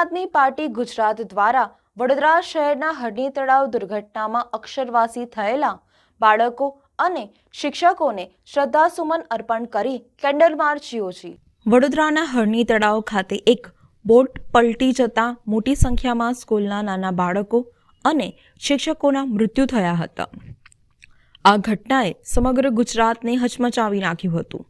આદમી party Gujarat દ્વારા વડોદરા શહેરના હરણી તળાવ દુર્ઘટનામાં અક્ષરવાસી થયેલા બાળકો અને શિક્ષકોને શ્રદ્ધાસુમન અર્પણ કરી કેન્ડલ માર્ચ યોજી. વડોદરાના હરણી તળાવ ખાતે એક બોટ પલટી જતા મોટી સંખ્યામાં સ્કૂલના નાના બાળકો અને શિક્ષકોના મૃત્યુ થયા હતા. આ ઘટનાએ સમગ્ર ગુજરાતને હચમચાવી નાખ્યું હતું.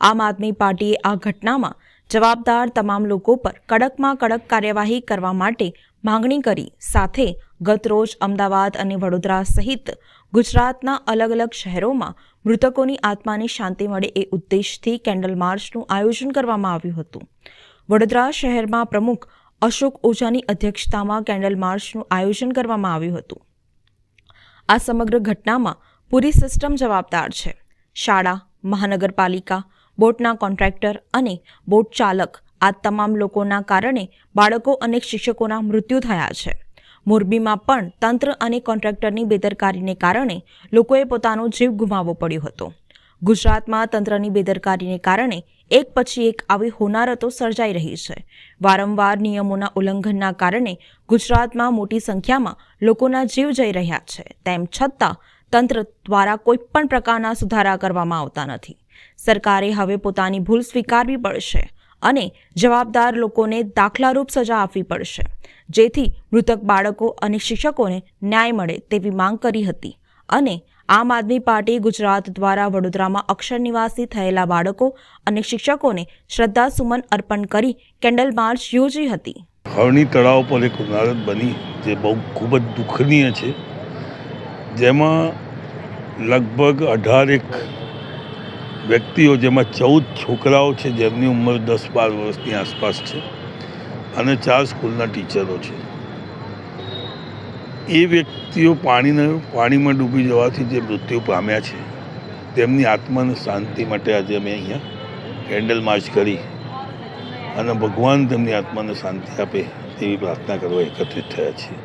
આમ આદમી પાર્ટીએ આ ઘટનામાં જવાબદાર તમામ લોકો પર કડકમાં કડક કાર્યવાહી કરવા માટે માંગણી કરી. સાથે ગતરોજ અમદાવાદ અને વડોદરા સહિત ગુજરાતના અલગ અલગ શહેરોમાં મૃતકોની આત્માને શાંતિ મળે એ ઉદ્દેશથી કેન્ડલ માર્ચનું આયોજન કરવામાં આવ્યું હતું. વડોદરા શહેરમાં પ્રમુખ અશોક ઓઝાની અધ્યક્ષતામાં કેન્ડલ માર્ચનું આયોજન કરવામાં આવ્યું હતું. આ સમગ્ર ઘટનામાં પૂરી સિસ્ટમ જવાબદાર છે. શાળા, મહાનગરપાલિકા બોટના કોન્ટ્રાક્ટર અને બોટ ચાલક આ તમામ લોકોના કારણે બાળકો અને શિક્ષકોના મૃત્યુ થયા છે. મોરબીમાં પણ તંત્ર અને કોન્ટ્રાક્ટરની બેદરકારીને કારણે લોકોએ પોતાનો જીવ ગુમાવવો પડ્યો હતો. ગુજરાતમાં તંત્રની બેદરકારીને કારણે એક પછી એક આવી હોનારતો સર્જાઈ રહી છે. વારંવાર નિયમોના ઉલ્લંઘનના કારણે ગુજરાતમાં મોટી સંખ્યામાં લોકોના જીવ જઈ રહ્યા છે. તેમ છતાં તંત્ર દ્વારા કોઈ પણ પ્રકારના સુધારા કરવામાં આવતા નથી. સરકારે હવે પોતાની ભૂલ સ્વીકારવી પડશે અને જવાબદાર લોકોને દાખલારૂપ સજા આપવી પડશે. જેથી મૃતક બાળકો અને શિક્ષકોને ન્યાય મળે તેવી માંગ કરી હતી અને આમ આદમી પાર્ટી ગુજરાત દ્વારા વડોદરામાં અક્ષર નિવાસી થયેલા બાળકો અને શિક્ષકોને શ્રદ્ધાસુમન અર્પણ કરી કેન્ડલ માર્ચ યોજી હતી. હરણી તળાવ પર એક ઇમારત બની જે બહુ ખૂબ જ દુઃખનીય છે. જેમાં લગભગ અઢારેક વ્યક્તિઓ જેમાં ચૌદ છોકરાઓ છે, જેમની ઉંમર દસ બાર વર્ષની આસપાસ છે અને ચાર સ્કૂલના ટીચરો છે. એ વ્યક્તિઓ પાણીને પાણીમાં ડૂબી જવાથી જે મૃત્યુ પામ્યા છે, તેમની આત્માને શાંતિ માટે આજે અમે અહીંયા કેન્ડલ માર્ચ કરી અને ભગવાન તેમની આત્માને શાંતિ આપે તેવી પ્રાર્થના કરવા એકત્રિત થયા છીએ.